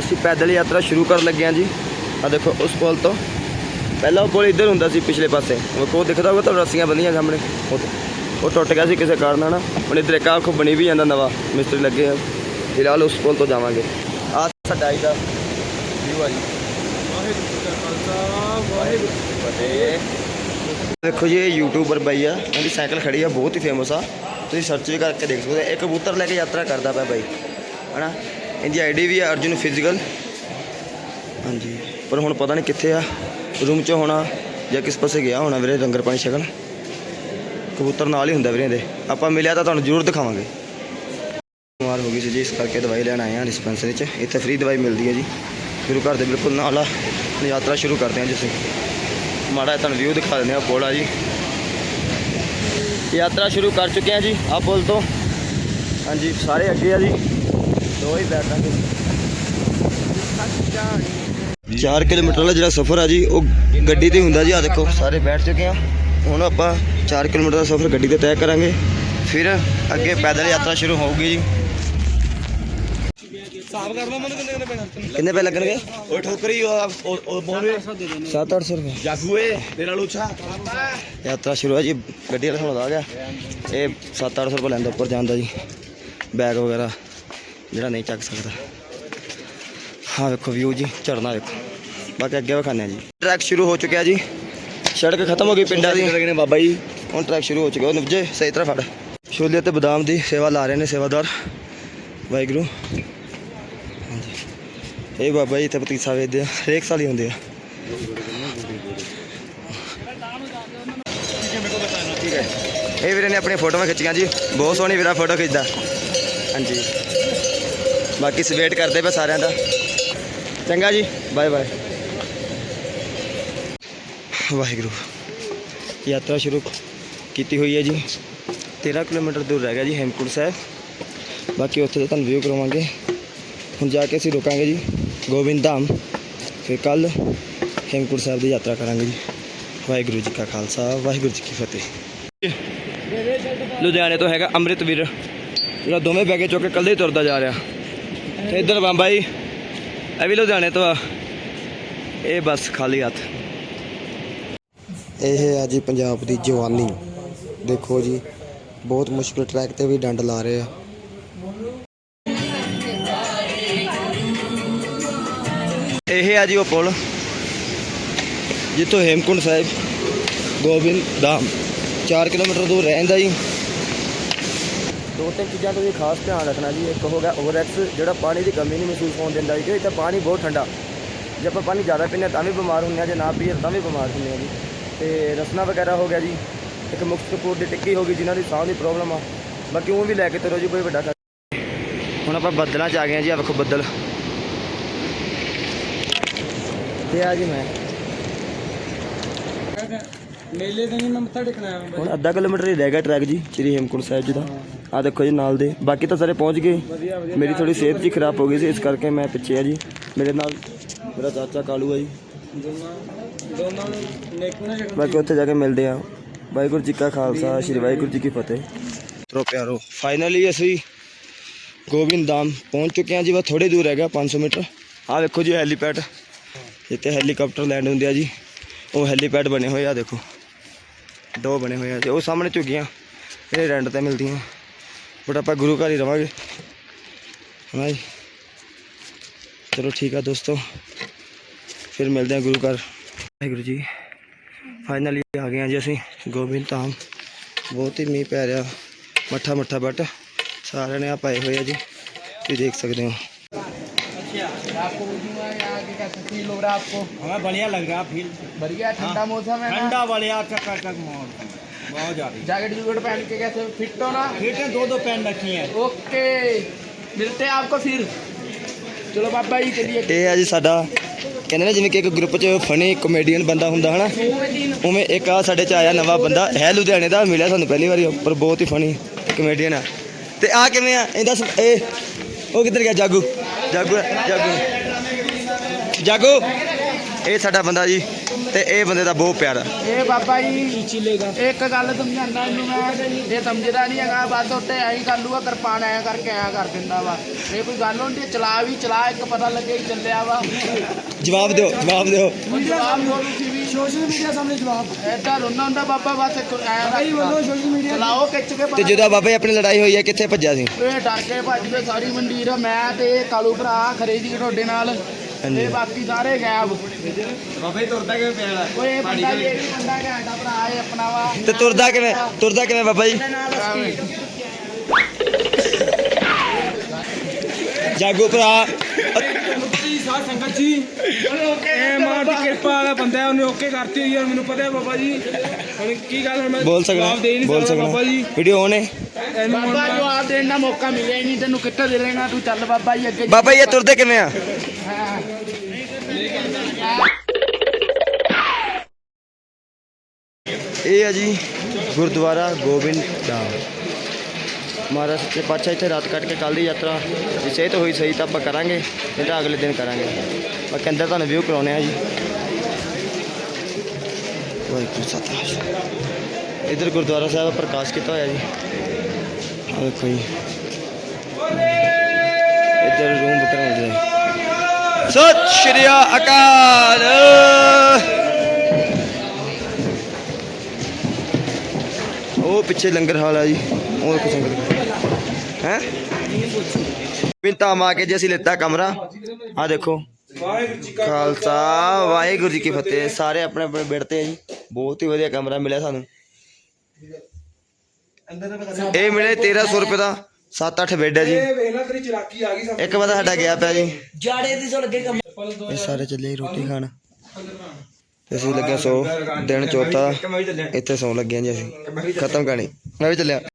ਅਸੀਂ ਪੈਦਲ ਯਾਤਰਾ ਸ਼ੁਰੂ ਕਰਨ ਲੱਗੇ ਹਾਂ ਜੀ। ਆ ਦੇਖੋ, ਉਸ ਪੁਲ ਤੋਂ। ਪਹਿਲਾਂ ਉਹ ਪੁਲ ਇੱਧਰ ਹੁੰਦਾ ਸੀ, ਪਿਛਲੇ ਪਾਸੇ। ਉਹ ਕੋ ਦਿਖਦਾ ਹੋਊਗਾ ਤੁਹਾਨੂੰ ਰੱਸੀਆਂ ਬੰਨੀਆਂ ਸਾਹਮਣੇ। ਉਹ ਟੁੱਟ ਗਿਆ ਸੀ ਕਿਸੇ ਕਾਰਨ ਨਾਲ ਹੁਣ ਇੱਧਰ ਇੱਕ ਆਖ ਬਣੀ ਵੀ ਜਾਂਦਾ ਨਵਾਂ। ਮਿਸਤਰੀ ਲੱਗੇ ਆ। ਫਿਲਹਾਲ ਉਸ ਪੁਲ ਤੋਂ ਜਾਵਾਂਗੇ। ਆ ਸਾਡਾ ਇਹਦਾ ਵਿਊ ਆ ਜੀ। ਦੇਖੋ ਜੀ, ਇਹ ਯੂਟਿਊਬਰ ਬਾਈ ਆ। ਉਹਦੀ ਸਾਈਕਲ ਖੜੀ ਆ, ਬਹੁਤ ਹੀ ਫੇਮਸ ਆ। ਤੁਸੀਂ ਸਰਚ ਵੀ ਕਰਕੇ ਦੇਖ ਸਕਦੇ ਇੱਕ ਕਬੂਤਰ ਲੈ ਕੇ ਯਾਤਰਾ ਕਰਦਾ ਪਿਆ ਬਾਈ। ਹਨਾ? ਇਹਦੀ ਆਈਡੀ ਵੀ ਆ ਅਰਜੁਨ ਫਿਜ਼ੀਕਲ ਹਾਂਜੀ। ਪਰ ਹੁਣ ਪਤਾ ਨਹੀਂ ਕਿੱਥੇ ਆ। ਰੂਮ 'ਚ ਹੋਣਾ ਜਾਂ ਕਿਸ ਪਾਸੇ ਗਿਆ ਹੋਣਾ ਵੀਰੇ ਲੰਗਰ ਪਾਣੀ ਛਕਣ ਕਬੂਤਰ ਨਾਲ ਹੀ ਹੁੰਦਾ ਵੀਰੇ ਇਹਦੇ। ਆਪਾਂ ਮਿਲਿਆ ਤਾਂ ਤੁਹਾਨੂੰ ਜ਼ਰੂਰ ਦਿਖਾਵਾਂਗੇ। ਬਿਮਾਰ ਹੋ ਗਈ ਸੀ ਜੀ, ਇਸ ਕਰਕੇ ਦਵਾਈ ਲੈਣ ਆਏ ਹਾਂ ਡਿਸਪੈਂਸਰੀ 'ਚ। ਇੱਥੇ ਫ੍ਰੀ ਦਵਾਈ ਮਿਲਦੀ ਹੈ ਜੀ। ਗੁਰੂ ਘਰ ਦੇ ਬਿਲਕੁਲ ਨਾਲ ਆ। ਯਾਤਰਾ ਸ਼ੁਰੂ ਕਰਦੇ ਹਾਂ ਜੀ ਅਸੀਂ। ਮਾੜਾ ਤੁਹਾਨੂੰ ਵਿਊ ਦਿਖਾ ਦਿੰਦੇ ਆ ਪੁਲ ਆ ਜੀ। ਯਾਤਰਾ ਸ਼ੁਰੂ ਕਰ ਚੁੱਕੇ ਹਾਂ ਜੀ, ਆ ਪੁਲ ਤੋਂ। ਹਾਂਜੀ, ਸਾਰੇ ਅੱਗੇ ਆ ਜੀ। ਦੋ ਹੀ ਬੈਠਾਂਗੇ। 4 ਕਿਲੋਮੀਟਰ ਵਾਲਾ ਜਿਹੜਾ ਸਫ਼ਰ ਆ ਜੀ ਉਹ ਗੱਡੀ ਤੇ ਹੁੰਦਾ ਜੀ ਆ ਦੇਖੋ ਸਾਰੇ ਬੈਠ ਚੁੱਕੇ ਆ। ਹੁਣ ਆਪਾਂ 4 ਕਿਲੋਮੀਟਰ ਦਾ ਸਫ਼ਰ ਗੱਡੀ ਤੇ ਤੈਅ ਕਰਾਂਗੇ। ਫਿਰ ਅੱਗੇ ਪੈਦਲ ਯਾਤਰਾ ਸ਼ੁਰੂ ਹੋਊਗੀ ਜੀ। ਕਰ ਮੈਨੂੰ ਕਿੰਨੇ ਕਿੰਨੇ ਪੈਣਾ? ਕਿੰਨੇ ਪੈ ਲੱਗਣਗੇ? ਓਏ ਠੋਕਰੀ ਉਹ ਉਹ ਬੋਲੇ 7-800 ਰੁਪਏ। ਜਾਗੂਏ ਤੇਰਾ ਲੂਛਾ। ਯਾਤਰਾ ਸ਼ੁਰੂ ਹੈ ਜੀ ਗੱਡੀ ਵਾਲਾ ਸਾਨੂੰ ਆ ਗਿਆ। ਇਹ 7-800 ਰੁਪਏ ਲੈਂਦਾ ਉੱਪਰ ਜਾਂਦਾ ਜੀ। ਬੈਗ ਵਗੈਰਾ। ਜਿਹੜਾ ਨਹੀਂ ਚੱਕ ਸਕਦਾ। ਹਾਂ ਵੇਖੋ ਵਿਊ ਜੀ ਝਰਨਾ ਵੇਖੋ। ਬਾਕੀ ਅੱਗੇ ਹਾਂ ਜੀ। ਟਰੈਕ ਸ਼ੁਰੂ ਹੋ ਚੁੱਕਿਆ ਜੀ। ਸੜਕ ਖਤਮ ਹੋ ਗਈ ਪਿੰਡਾਂ ਦੀ। ਕਿੰਨੇ ਬਾਬਾ ਜੀ। ਹੁਣ ਟਰੈਕ ਸ਼ੁਰੂ ਹੋ ਚੁੱਕਿਆ। ਉਹ ਨਵਜੇ ਸਹੀ ਤਰ੍ਹਾਂ ਫੜ। ਛੋਲੇ ਤੇ ਬਦਾਮ ਦੀ ਸੇਵਾ ਲਾ ਰਹੇ ਨੇ ਸੇਵਾਦਾਰ। ਵਾਹਿਗੁਰੂ। ਹਾਂਜੀ। ਇਹ ਬਾਬਾ ਜੀ ਇੱਥੇ ਪਤੀਸਾ ਵੇਚਦੇ ਆ। ਹਰੇਕ ਸਾਲ ਹੀ ਹੁੰਦੇ ਆ। ਇਹ ਵੀਰੇ ਨੇ ਆਪਣੀ ਫੋਟੋਆਂ ਖਿੱਚੀਆਂ ਜੀ। ਬਹੁਤ ਸੋਹਣੀ ਵੀਰਾ ਫੋਟੋ ਖਿੱਚਦਾ। ਹਾਂਜੀ। ਬਾਕੀ ਸਵੇਟ ਕਰਦੇ ਪਏ ਸਾਰਿਆਂ ਦਾ। ਚੰਗਾ ਜੀ ਬਾਏ ਬਾਏ ਵਾਹਿਗੁਰੂ, ਯਾਤਰਾ ਸ਼ੁਰੂ ਕੀਤੀ ਹੋਈ ਹੈ ਜੀ। 13 ਕਿਲੋਮੀਟਰ ਦੂਰ ਰਹਿ ਗਿਆ ਜੀ ਹੇਮਕੁੰਟ ਸਾਹਿਬ। ਬਾਕੀ ਉੱਥੇ ਦਾ ਤੁਹਾਨੂੰ ਵਿਊ ਕਰਵਾਵਾਂਗੇ ਹੁਣ ਜਾ ਕੇ ਅਸੀਂ ਰੁਕਾਂਗੇ ਜੀ ਗੋਬਿੰਦ ਧਾਮ। ਫਿਰ ਕੱਲ ਹੇਮਕੁੰਟ ਸਾਹਿਬ ਦੀ ਯਾਤਰਾ ਕਰਾਂਗੇ ਜੀ। ਵਾਹਿਗੁਰੂ ਜੀ ਕਾ ਖਾਲਸਾ, ਵਾਹਿਗੁਰੂ ਜੀ ਕੀ ਫਤਿਹ। ਲੁਧਿਆਣੇ ਤੋਂ ਹੈਗਾ ਅੰਮ੍ਰਿਤਵੀਰ। ਜਿਹੜਾ ਦੋਵੇਂ ਬੈਗੇ ਚੁੱਕ ਕੇ ਕੱਲੇ ਹੀ ਤੁਰਦਾ ਜਾ ਰਿਹਾ। ਇੱਧਰ ਬੰਬਾ ਜੀ ਇਹ ਵੀ ਲੁਧਿਆਣੇ ਤੋਂ ਆ। ਇਹ ਬਸ ਖਾਲੀ ਹੱਥ। ਇਹ ਹੈ ਜੀ ਪੰਜਾਬ ਦੀ ਜਵਾਨੀ। ਦੇਖੋ ਜੀ ਬਹੁਤ ਮੁਸ਼ਕਿਲ ਟਰੈਕ ਤੇ ਵੀ ਡੰਡ ਲਾ ਰਹੇ ਆ। ਇਹ ਆ ਜੀ ਉਹ ਪੁਲ ਜਿੱਥੋਂ ਹੇਮਕੁੰਡ ਸਾਹਿਬ ਗੋਬਿੰਦ ਧਾਮ। 4 ਕਿਲੋਮੀਟਰ ਦੂਰ ਰਹਿੰਦਾ ਜੀ। ਦੋ ਤਿੰਨ ਚੀਜ਼ਾਂ ਦਾ ਵੀ ਖਾਸ ਧਿਆਨ ਰੱਖਣਾ ਜੀ। ਇੱਕ ਹੋ ਗਿਆ ਓਵਰਐਕਸ ਜਿਹੜਾ ਪਾਣੀ ਦੀ ਕਮੀ ਨਹੀਂ ਮਹਿਸੂਸ ਹੋਣ ਦਿੰਦਾ ਜੀ ਕਿ ਇੱਥੇ ਪਾਣੀ ਬਹੁਤ ਠੰਡਾ। ਜੇ ਆਪਾਂ ਪਾਣੀ ਜ਼ਿਆਦਾ ਪੀਂਦੇ ਤਾਂ ਵੀ ਬਿਮਾਰ ਹੁੰਦੇ ਆ ਜੇ ਨਾ ਪੀਏ ਤਾਂ ਵੀ ਬਿਮਾਰ ਹੁੰਦੇ ਆ ਜੀ। ਤੇ ਰਸਨਾ ਵਗੈਰਾ ਹੋ ਗਿਆ ਜੀ। ਇੱਕ ਮੁਕਤ ਕਪੂਰ ਦੀ ਟਿੱਕੀ ਹੋ ਗਈ ਜਿਨ੍ਹਾਂ ਦੀ ਸਾਹ ਦੀ ਪ੍ਰੋਬਲਮ ਆ। ਬਾਕੀ ਉਹ ਵੀ ਲੈ ਕੇ ਤੁਰੋ ਜੀ ਕੋਈ ਵੱਡਾ ਹੁਣ ਆਪਾਂ ਬੱਦਲਾਂ 'ਚ ਆ ਗਏ ਆ ਜੀ ਆ ਵੇਖੋ ਬੱਦਲ। ਤੇ ਆ ਜੀ ਮੈਂ। ਮੇਲੇ ਤੇ ਨਹੀਂ ਮੈਂ ਮੱਥਾ ਟੇਕਣਾ ਹੁਣ ਅੱਧਾ ਕਿਲੋਮੀਟਰ ਹੀ ਰਹਿ ਗਿਆ ਟਰੈਕ ਜੀ ਸ੍ਰੀ ਹੇਮਕੁੰਟ ਸਾਹਿਬ ਜੀ ਦਾ। ਆ ਦੇਖੋ ਜੀ ਨਾਲ ਦੇ। ਬਾਕੀ ਤਾਂ ਸਾਰੇ ਪਹੁੰਚ ਗਏ। ਮੇਰੀ ਥੋੜੀ ਸਿਹਤ ਜੀ ਖਰਾਬ ਹੋ ਗਈ ਸੀ, ਇਸ ਕਰਕੇ ਮੈਂ ਪਿੱਛੇ ਆ ਜੀ। ਮੇਰੇ ਨਾਲ ਮੇਰਾ ਚਾਚਾ ਕਾਲੂ ਆ ਜੀ। ਬਾਕੀ ਉੱਥੇ ਜਾ ਕੇ ਮਿਲਦੇ ਆ। ਵਾਹਿਗੁਰੂ ਜੀ ਕਾ ਖਾਲਸਾ, ਸ੍ਰੀ ਵਾਹਿਗੁਰੂ ਜੀ ਕੀ ਫਤਿਹ। ਤਰੋ ਪਿਆਰੋ ਫਾਈਨਲੀ ਅਸੀਂ ਗੋਬਿੰਦ ਧਾਮ ਪਹੁੰਚ ਚੁੱਕੇ ਹਾਂ ਜੀ। ਬਸ ਥੋੜੇ ਦੂਰ ਹੈਗਾ 500 ਮੀਟਰ। ਆਹ ਦੇਖੋ ਜੀ, ਹੈਲੀਪੈਡ। ਇੱਥੇ ਹੈਲੀਕਾਪਟਰ ਲੈਂਡ ਹੁੰਦੇ ਆ ਜੀ। ਉਹ ਹੈਲੀਪੈਡ ਬਣੇ ਹੋਏ ਆ, ਦੇਖੋ। ਦੋ ਬਣੇ ਹੋਏ ਆ ਤੇ ਉਹ ਸਾਹਮਣੇ ਝੁੱਗੀਆਂ, ਇਹ ਰੈਂਟ ਤੇ ਮਿਲਦੀਆਂ। ਬਟ ਆਪਾਂ ਗੁਰੂ ਘਰ ਹੀ ਰਵਾਂਗੇ ਹਾਂ ਜੀ ਚਲੋ ਠੀਕ ਆ ਦੋਸਤੋ ਫਿਰ ਮਿਲਦੇ ਆ ਗੁਰੂ ਘਰ ਵਾਹਿਗੁਰੂ ਜੀ ਫਾਈਨਲੀ ਆ ਗਏ ਹਾਂ ਜੀ ਅਸੀਂ ਗੋਬਿੰਦ ਧਾਮ ਬਹੁਤ ਹੀ ਮੀਂਹ ਪੈ ਰਿਹਾ ਮੱਠਾ ਮੱਠਾ ਬਟ ਸਾਰਿਆਂ ਨੇ ਆ ਪਾਏ ਹੋਏ ਆ ਜੀ ਤੁਸੀਂ ਦੇਖ ਸਕਦੇ ਹੋ आपको बोलूंगा यहाँ की कैसा फील हो रहा है आपको हमें बढ़िया लग रहा फील बढ़िया ठंडा मौसम है ना ठंडा बढ़िया चकाचक माहौल बहुत ज्यादा जैकेट जूकेट पहन के कैसे फिट हो ना फिर दो दो पेन रखी हैं ओके मिलते हैं आपको फिर चलो बाबा जी चलिए ਇਹ ਆ ਜੀ ਸਾਡਾ ਕਹਿੰਦੇ ਨੇ ਜਿਵੇਂ ਕਿ ਇੱਕ ਗਰੁੱਪ 'ਚ ਫਨੀ ਕਮੇਡੀਅਨ ਬੰਦਾ ਹੁੰਦਾ ਹਨਾ ਉਵੇਂ ਇੱਕ ਆ ਸਾਡੇ 'ਚ ਆਇਆ ਨਵਾਂ ਬੰਦਾ ਹੈ ਲੁਧਿਆਣੇ ਦਾ ਮਿਲਿਆ ਸਾਨੂੰ ਪਹਿਲੀ ਵਾਰੀ ਪਰ ਬਹੁਤ ਹੀ ਫਨੀ ਕਮੇਡੀਅਨ ਆ ਤੇ ਆ ਕਿਵੇਂ ਆ ਇਹਦਾ ਸ- ਇਹ ਉਹ ਕਿੱਧਰ ਗਿਆ ਜਾਗੂ ਜਾਗੂ ਜਾਗੂ ਜਾਗੂ ਇਹ ਸਾਡਾ ਬੰਦਾ ਜੀ ਤੇ ਇਹ ਬੰਦੇ ਦਾ ਬਹੁਤ ਪਿਆਰਾ ਇਹ ਬਾਬਾ ਜੀ ਇੱਕ ਗੱਲ ਸਮਝਾਉਂਦਾ ਇਹਨੂੰ ਮੈਂ ਇਹ ਸਮਝਦਾ ਨਹੀਂ ਹੈਗਾ ਬਸ ਉੱਤੇ ਐਂ ਕਰ ਲੂਗਾ ਕਿਰਪਾਨ ਐਂ ਕਰਕੇ ਐਂ ਕਰ ਦਿੰਦਾ ਵਾ। ਇਹ ਕੋਈ ਗੱਲ ਹੁੰਦੀ ਹੈ, ਚਲਾ ਵੀ ਚਲਾ ਇੱਕ ਪਤਾ ਲੱਗੇ ਹੀ ਚੱਲਿਆ ਵਾ। ਜਵਾਬ ਦਿਓ ਜਵਾਬ ਦਿਓ। ਹੁੰਦਾ ਬਾਬਾ ਬਸ ਤੇ। ਜਦੋਂ ਬਾਬਾ ਆਪਣੀ ਲੜਾਈ ਹੋਈ ਹੈ ਕਿੱਥੇ ਭੱਜਿਆ ਸੀ? ਇਹ ਡਰ ਭੱਜ ਗਏ ਸਾਰੀ ਮੰਡੀਰ ਮੈਂ ਤੇ ਕਾਲੂ ਭਰਾ ਖਰੇ ਦੀ ਤੁਹਾਡੇ ਨਾਲ। ਤੇ ਬਾਕੀ ਸਾਰੇ ਗਾਇਬ। ਬਾਬੇ ਤੁਰਦਾ ਕਿਵੇਂ ਪਿਆ ਓਏ ਇਹ ਬੰਦਾ ਇਹ ਵੀ ਬੰਦਾ ਘਾਟਾ ਭਰਾ ਇਹ ਆਪਣਾ ਵਾ। ਤੇ ਤੁਰਦਾ ਕਿਵੇਂ? ਤੁਰਦਾ ਕਿਵੇਂ ਬਾਬਾ ਜੀ? ਜਾਗੋ ਭਰਾ। ਸਾਧ ਸੰਗਤ ਜੀ। ਇਹ ਮਾਂ ਦੀ ਕਿਰਪਾ ਵਾਲਾ ਬੰਦਾ ਹੈ ਉਹਨੇ ਓਕੇ ਕਰਤੀ ਹੋਈ ਹੈ ਮੈਨੂੰ ਪਤਾ ਹੈ ਬਾਬਾ ਜੀ। ਹੁਣ ਕੀ ਗੱਲ ਹੁਣ ਮੈਂ ਬੋਲ ਸਕਦਾ ਜਵਾਬ ਦੇ ਨਹੀਂ ਬੋਲ ਸਕਦਾ ਸਕਦਾ ਬਾਬਾ ਜੀ। ਵੀਡੀਓ ਔਨ ਹੈ। ਇਹਨੂੰ ਹੁਣ ਬਾਬਾ ਜਵਾਬ ਦੇਣ ਦਾ ਮੌਕਾ ਮਿਲਿਆ ਹੀ ਨਹੀਂ ਤੈਨੂੰ ਕਿੱਥੇ ਦੇ ਲੈਣਾ? ਤੂੰ ਚੱਲ ਬਾਬਾ ਜੀ ਅੱਗੇ ਬਾਬਾ ਜੀ। ਇਹ ਤੁਰਦੇ ਕਿਵੇਂ ਆ। ਇਹ ਆ ਜੀ ਗੁਰਦੁਆਰਾ ਗੋਬਿੰਦ ਧਾਮ। ਮਹਾਰਾਜ ਸੱਚੇ ਪਾਤਸ਼ਾਹ ਇੱਥੇ ਰਾਤ ਕੱਟ ਕੇ ਕੱਲ ਦੀ ਯਾਤਰਾ ਜੇ ਸਿਹਤ ਹੋਈ ਸਹੀ ਤਾਂ ਆਪਾਂ ਕਰਾਂਗੇ, ਨਹੀਂ ਤਾਂ ਅਗਲੇ ਦਿਨ ਕਰਾਂਗੇ। ਬਾਕੀ ਅੰਦਰ ਤੁਹਾਨੂੰ ਵਿਊ ਕਰਾਉਣੇ ਆ ਜੀ। ਵਾਹਿਗੁਰੂ ਸਤਿ ਇਧਰ ਗੁਰਦੁਆਰਾ ਸਾਹਿਬ ਪ੍ਰਕਾਸ਼ ਕੀਤਾ ਹੋਇਆ ਜੀ। ਆਹ ਦੇਖੋ ਜੀ। ਇੱਧਰ ਰੂਮ ਬੁੱਕ ਕਰਾਉਂਦੇ ਸਤਿ ਸ਼੍ਰੀ ਅਕਾਲ। ਉਹ ਪਿੱਛੇ ਲੰਗਰ ਹਾਲ ਆ ਜੀ। ਉਹ ਦੇਖੋ ਸੰਗਤ ਹੈ? ਬਿੰਤਾ ਮਾ ਕੇ ਜੇ ਅਸੀਂ ਲਿੱਤਾ ਕਮਰਾ। ਆ ਦੇਖੋ। ਵਾਹਿਗੁਰੂ ਜੀ ਖਾਲਸਾ ਵਾਹਿਗੁਰੂ ਜੀ ਕੀ ਫਤਿਹ। ਸਾਰੇ ਆਪਣੇ ਆਪਣੇ ਬੈੱਡ ਤੇ ਆ ਜੀ। ਬਹੁਤ ਹੀ ਵਧੀਆ ਕਮਰਾ ਮਿਲਿਆ ਸਾਨੂੰ। ਇਹ ਮਿਲੇ 1300 ਰੁਪਏ ਦਾ। 7-8 ਬੈੱਡ ਹੈ ਜੀ। ਇੱਕ ਬੰਦਾ ਸਾਡਾ ਗਿਆ ਪਿਆ ਜੀ। ਜਾੜੇ ਦੀ ਸੋ ਲੱਗੇ ਕੰਮ ਇਹ ਸਾਰੇ ਚੱਲੇ ਰੋਟੀ ਖਾਣ। ਅਸੀਂ ਲੱਗੇ ਸੋ ਦਿਨ ਚੌਥਾ ਇੱਥੇ ਸੌ ਲੱਗੇ ਹਾਂ ਜੀ ਅਸੀਂ। ਖਤਮ ਕਹਾਣੀ ਮੈਂ ਵੀ ਚੱਲਿਆ।